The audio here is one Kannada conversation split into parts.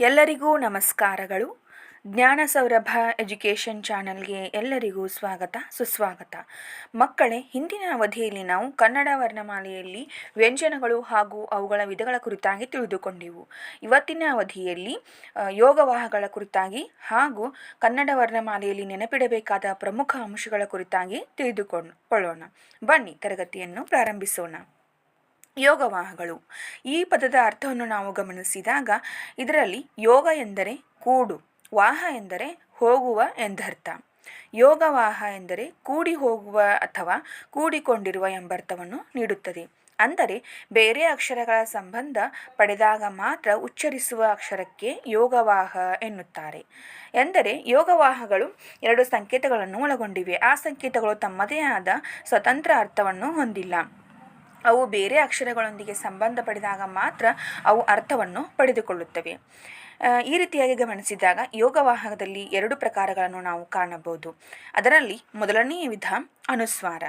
ಎಲ್ಲರಿಗೂ ನಮಸ್ಕಾರಗಳು. ಜ್ಞಾನ ಸೌರಭ ಎಜುಕೇಷನ್ ಚಾನಲ್ಗೆ ಎಲ್ಲರಿಗೂ ಸ್ವಾಗತ, ಸುಸ್ವಾಗತ. ಮಕ್ಕಳೇ, ಹಿಂದಿನ ಅವಧಿಯಲ್ಲಿ ನಾವು ಕನ್ನಡ ವರ್ಣಮಾಲೆಯಲ್ಲಿ ವ್ಯಂಜನಗಳು ಹಾಗೂ ಅವುಗಳ ವಿಧಗಳ ಕುರಿತಾಗಿ ತಿಳಿದುಕೊಂಡೆವು. ಇವತ್ತಿನ ಅವಧಿಯಲ್ಲಿ ಯೋಗವಾಹಗಳ ಕುರಿತಾಗಿ ಹಾಗೂ ಕನ್ನಡ ವರ್ಣಮಾಲೆಯಲ್ಲಿ ನೆನಪಿಡಬೇಕಾದ ಪ್ರಮುಖ ಅಂಶಗಳ ಕುರಿತಾಗಿ ತಿಳಿದುಕೊಳ್ಳೋಣ. ಬನ್ನಿ, ತರಗತಿಯನ್ನು ಪ್ರಾರಂಭಿಸೋಣ. ಯೋಗವಾಹಗಳು. ಈ ಪದದ ಅರ್ಥವನ್ನು ನಾವು ಗಮನಿಸಿದಾಗ ಇದರಲ್ಲಿ ಯೋಗ ಎಂದರೆ ಕೂಡು, ವಾಹ ಎಂದರೆ ಹೋಗುವ ಎಂದರ್ಥ. ಯೋಗವಾಹ ಎಂದರೆ ಕೂಡಿ ಹೋಗುವ ಅಥವಾ ಕೂಡಿಕೊಂಡಿರುವ ಎಂಬರ್ಥವನ್ನು ನೀಡುತ್ತದೆ. ಅಂದರೆ ಬೇರೆ ಅಕ್ಷರಗಳ ಸಂಬಂಧ ಪಡೆದಾಗ ಮಾತ್ರ ಉಚ್ಚರಿಸುವ ಅಕ್ಷರಕ್ಕೆ ಯೋಗವಾಹ ಎನ್ನುತ್ತಾರೆ. ಎಂದರೆ ಯೋಗವಾಹಗಳು ಎರಡು ಸಂಕೇತಗಳನ್ನು ಒಳಗೊಂಡಿವೆ. ಆ ಸಂಕೇತಗಳು ತಮ್ಮದೇ ಆದ ಸ್ವತಂತ್ರ ಅರ್ಥವನ್ನು ಹೊಂದಿಲ್ಲ. ಅವು ಬೇರೆ ಅಕ್ಷರಗಳೊಂದಿಗೆ ಸಂಬಂಧ ಪಡೆದಾಗ ಮಾತ್ರ ಅವು ಅರ್ಥವನ್ನು ಪಡೆದುಕೊಳ್ಳುತ್ತವೆ. ಈ ರೀತಿಯಾಗಿ ಗಮನಿಸಿದಾಗ ಯೋಗ ಯೋಗವಾಹಕದಲ್ಲಿ ಎರಡು ಪ್ರಕಾರಗಳನ್ನು ನಾವು ಕಾಣಬಹುದು. ಅದರಲ್ಲಿ ಮೊದಲನೆಯ ವಿಧ ಅನುಸ್ವಾರ.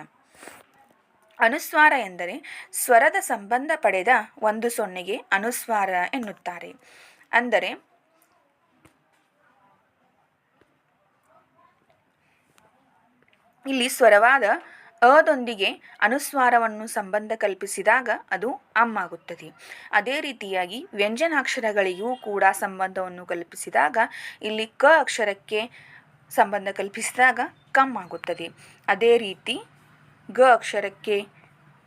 ಅನುಸ್ವಾರ ಎಂದರೆ ಸ್ವರದ ಸಂಬಂಧ ಪಡೆದ ಒಂದು ಸೊನ್ನೆಗೆ ಅನುಸ್ವಾರ ಎನ್ನುತ್ತಾರೆ. ಅಂದರೆ ಇಲ್ಲಿ ಸ್ವರವಾದ ಅದೊಂದಿಗೆ ಅನುಸ್ವಾರವನ್ನು ಸಂಬಂಧ ಕಲ್ಪಿಸಿದಾಗ ಅದು ಅಮ್ಮಾಗುತ್ತದೆ. ಅದೇ ರೀತಿಯಾಗಿ ವ್ಯಂಜನಾಕ್ಷರಗಳಿಗೂ ಕೂಡ ಸಂಬಂಧವನ್ನು ಕಲ್ಪಿಸಿದಾಗ ಇಲ್ಲಿ ಕ ಅಕ್ಷರಕ್ಕೆ ಸಂಬಂಧ ಕಲ್ಪಿಸಿದಾಗ ಕಮ್ ಆಗುತ್ತದೆ. ಅದೇ ರೀತಿ ಗ ಅಕ್ಷರಕ್ಕೆ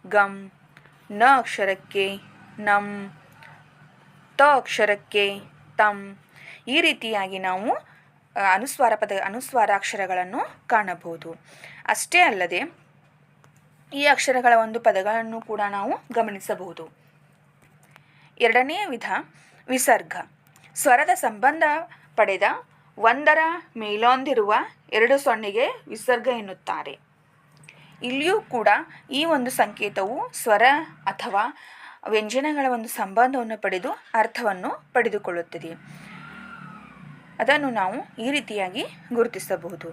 ಗಮ್, ನ ಅಕ್ಷರಕ್ಕೆ ನಮ್, ತ ಅಕ್ಷರಕ್ಕೆ ತಮ್ ಈ ರೀತಿಯಾಗಿ ನಾವು ಅನುಸ್ವಾರ ಪದ, ಅನುಸ್ವಾರಾಕ್ಷರಗಳನ್ನು ಕಾಣಬಹುದು. ಅಷ್ಟೇ ಅಲ್ಲದೆ ಈ ಅಕ್ಷರಗಳ ಒಂದು ಪದಗಳನ್ನು ಕೂಡ ನಾವು ಗಮನಿಸಬಹುದು. ಎರಡನೆಯ ವಿಧ, ವಿಸರ್ಗ. ಸ್ವರದ ಸಂಬಂಧ ಪಡೆದ ಒಂದರ ಮೇಲೊಂದಿರುವ ಎರಡು ಸೊನ್ನೆಗೆ ವಿಸರ್ಗ ಎನ್ನುತ್ತಾರೆ. ಇಲ್ಲಿಯೂ ಕೂಡ ಈ ಒಂದು ಸಂಕೇತವು ಸ್ವರ ಅಥವಾ ವ್ಯಂಜನಗಳ ಒಂದು ಸಂಬಂಧವನ್ನು ಪಡೆದು ಅರ್ಥವನ್ನು ಪಡೆದುಕೊಳ್ಳುತ್ತದೆ. ಅದನ್ನು ನಾವು ಈ ರೀತಿಯಾಗಿ ಗುರುತಿಸಬಹುದು.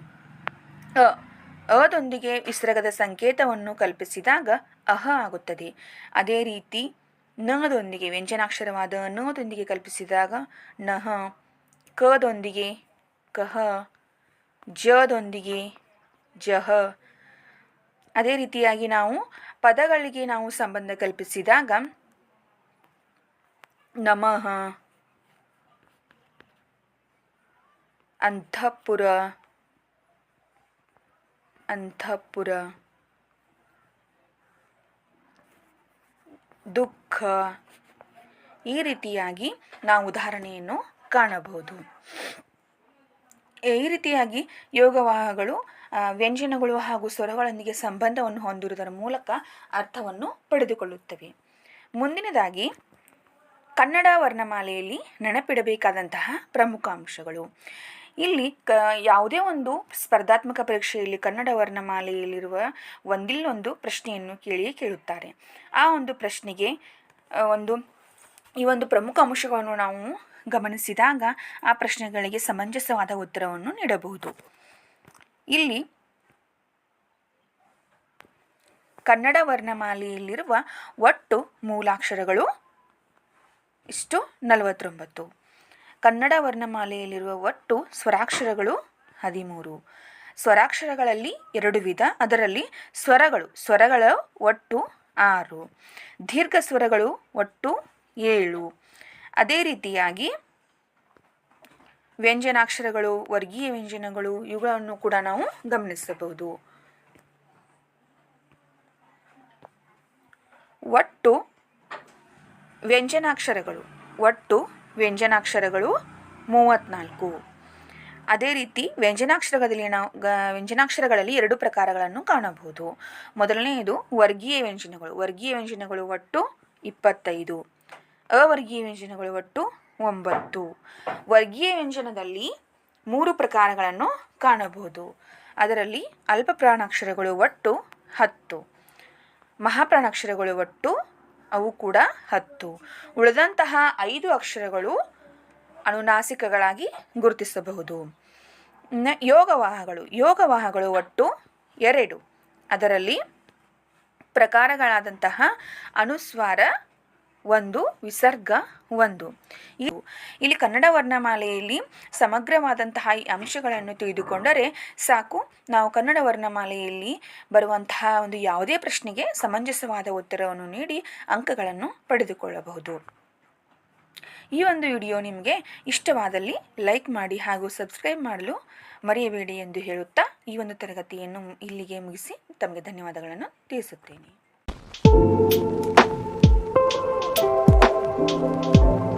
ಅದೊಂದಿಗೆ ವಿಸರ್ಗದ ಸಂಕೇತವನ್ನು ಕಲ್ಪಿಸಿದಾಗ ಅಹ ಆಗುತ್ತದೆ. ಅದೇ ರೀತಿ, ನದೊಂದಿಗೆ ವ್ಯಂಜನಾಕ್ಷರವಾದ ನದೊಂದಿಗೆ ಕಲ್ಪಿಸಿದಾಗ ನಹ, ಕದೊಂದಿಗೆ ಕಹ, ಜದೊಂದಿಗೆ ಜಹ. ಅದೇ ರೀತಿಯಾಗಿ ನಾವು ಪದಗಳಿಗೆ ನಾವು ಸಂಬಂಧ ಕಲ್ಪಿಸಿದಾಗ ನಮಃ ಅಂತಃಪುರ ಅಂತಃಪುರ ದುಃಖ. ಈ ರೀತಿಯಾಗಿ ನಾವು ಉದಾಹರಣೆಯನ್ನು ಕಾಣಬಹುದು. ಈ ರೀತಿಯಾಗಿ ಯೋಗವಾಹಗಳು ವ್ಯಂಜನಗಳು ಹಾಗೂ ಸ್ವರಗಳೊಂದಿಗೆ ಸಂಬಂಧವನ್ನು ಹೊಂದಿರುವುದರ ಮೂಲಕ ಅರ್ಥವನ್ನು ಪಡೆದುಕೊಳ್ಳುತ್ತವೆ. ಮುಂದಿನದಾಗಿ, ಕನ್ನಡ ವರ್ಣಮಾಲೆಯಲ್ಲಿ ನೆನಪಿಡಬೇಕಾದಂತಹ ಪ್ರಮುಖ ಅಂಶಗಳು. ಇಲ್ಲಿ ಕ, ಯಾವುದೇ ಒಂದು ಸ್ಪರ್ಧಾತ್ಮಕ ಪರೀಕ್ಷೆಯಲ್ಲಿ ಕನ್ನಡ ವರ್ಣಮಾಲೆಯಲ್ಲಿರುವ ಒಂದಿಲ್ಲೊಂದು ಪ್ರಶ್ನೆಯನ್ನು ಕೇಳಿಯೇ ಕೇಳುತ್ತಾರೆ. ಆ ಒಂದು ಪ್ರಶ್ನೆಗೆ ಒಂದು, ಈ ಒಂದು ಪ್ರಮುಖ ಅಂಶಗಳನ್ನು ನಾವು ಗಮನಿಸಿದಾಗ ಆ ಪ್ರಶ್ನೆಗಳಿಗೆ ಸಮಂಜಸವಾದ ಉತ್ತರವನ್ನು ನೀಡಬಹುದು. ಇಲ್ಲಿ ಕನ್ನಡ ವರ್ಣಮಾಲೆಯಲ್ಲಿರುವ ಒಟ್ಟು ಮೂಲಾಕ್ಷರಗಳು ಇಷ್ಟು ನಲವತ್ತೊಂಬತ್ತು. ಕನ್ನಡ ವರ್ಣಮಾಲೆಯಲ್ಲಿರುವ ಒಟ್ಟು ಸ್ವರಾಕ್ಷರಗಳು ಹದಿಮೂರು. ಸ್ವರಾಕ್ಷರಗಳಲ್ಲಿ ಎರಡು ವಿಧ, ಅದರಲ್ಲಿ ಸ್ವರಗಳು, ಸ್ವರಗಳ ಒಟ್ಟು ಆರು. ದೀರ್ಘ ಸ್ವರಗಳು ಒಟ್ಟು ಏಳು. ಅದೇ ರೀತಿಯಾಗಿ ವ್ಯಂಜನಾಕ್ಷರಗಳು, ವರ್ಗೀಯ ವ್ಯಂಜನಗಳು, ಇವುಗಳನ್ನು ಕೂಡ ನಾವು ಗಮನಿಸಬಹುದು. ಒಟ್ಟು ವ್ಯಂಜನಾಕ್ಷರಗಳು, ಒಟ್ಟು ವ್ಯಂಜನಾಕ್ಷರಗಳು ಮೂವತ್ತ್ನಾಲ್ಕು ಅದೇ ರೀತಿ ವ್ಯಂಜನಾಕ್ಷರಗಳಲ್ಲಿ ನಾವು ವ್ಯಂಜನಾಕ್ಷರಗಳಲ್ಲಿ ಎರಡು ಪ್ರಕಾರಗಳನ್ನು ಕಾಣಬಹುದು. ಮೊದಲನೆಯದು ವರ್ಗೀಯ ವ್ಯಂಜನಗಳು. ವರ್ಗೀಯ ವ್ಯಂಜನಗಳು ಒಟ್ಟು ಇಪ್ಪತ್ತೈದು. ಅವರ್ಗೀಯ ವ್ಯಂಜನಗಳು ಒಟ್ಟು ಒಂಬತ್ತು. ವರ್ಗೀಯ ವ್ಯಂಜನದಲ್ಲಿ ಮೂರು ಪ್ರಕಾರಗಳನ್ನು ಕಾಣಬಹುದು. ಅದರಲ್ಲಿ ಅಲ್ಪ ಪ್ರಾಣಾಕ್ಷರಗಳು ಒಟ್ಟು ಹತ್ತು. ಮಹಾಪ್ರಾಣಾಕ್ಷರಗಳು ಒಟ್ಟು ಅವು ಕೂಡ ಹತ್ತು. ಉಳಿದಂತಹ ಐದು ಅಕ್ಷರಗಳು ಅನುನಾಸಿಕಗಳಾಗಿ ಗುರುತಿಸಬಹುದು. ಯೋಗವಾಹಗಳು. ಯೋಗವಾಹಗಳು ಒಟ್ಟು ಎರಡು. ಅದರಲ್ಲಿ ಪ್ರಕಾರಗಳಾದಂತಹ ಅನುಸ್ವಾರ ಒಂದು, ವಿಸರ್ಗ ಒಂದು. ಇಲ್ಲಿ ಕನ್ನಡ ವರ್ಣಮಾಲೆಯಲ್ಲಿ ಸಮಗ್ರವಾದಂತಹ ಈ ಅಂಶಗಳನ್ನು ತಿಳಿದುಕೊಂಡರೆ ಸಾಕು, ನಾವು ಕನ್ನಡ ವರ್ಣಮಾಲೆಯಲ್ಲಿ ಬರುವಂತಹ ಒಂದು ಯಾವುದೇ ಪ್ರಶ್ನೆಗೆ ಸಮಂಜಸವಾದ ಉತ್ತರವನ್ನು ನೀಡಿ ಅಂಕಗಳನ್ನು ಪಡೆದುಕೊಳ್ಳಬಹುದು. ಈ ಒಂದು ವಿಡಿಯೋ ನಿಮಗೆ ಇಷ್ಟವಾದಲ್ಲಿ ಲೈಕ್ ಮಾಡಿ ಹಾಗೂ ಸಬ್ಸ್ಕ್ರೈಬ್ ಮಾಡಲು ಮರೆಯಬೇಡಿ ಎಂದು ಹೇಳುತ್ತಾ ಈ ಒಂದು ತರಗತಿಯನ್ನು ಇಲ್ಲಿಗೆ ಮುಗಿಸಿ. ತಮಗೆ ಧನ್ಯವಾದಗಳನ್ನು ತಿಳಿಸುತ್ತೇನೆ. Música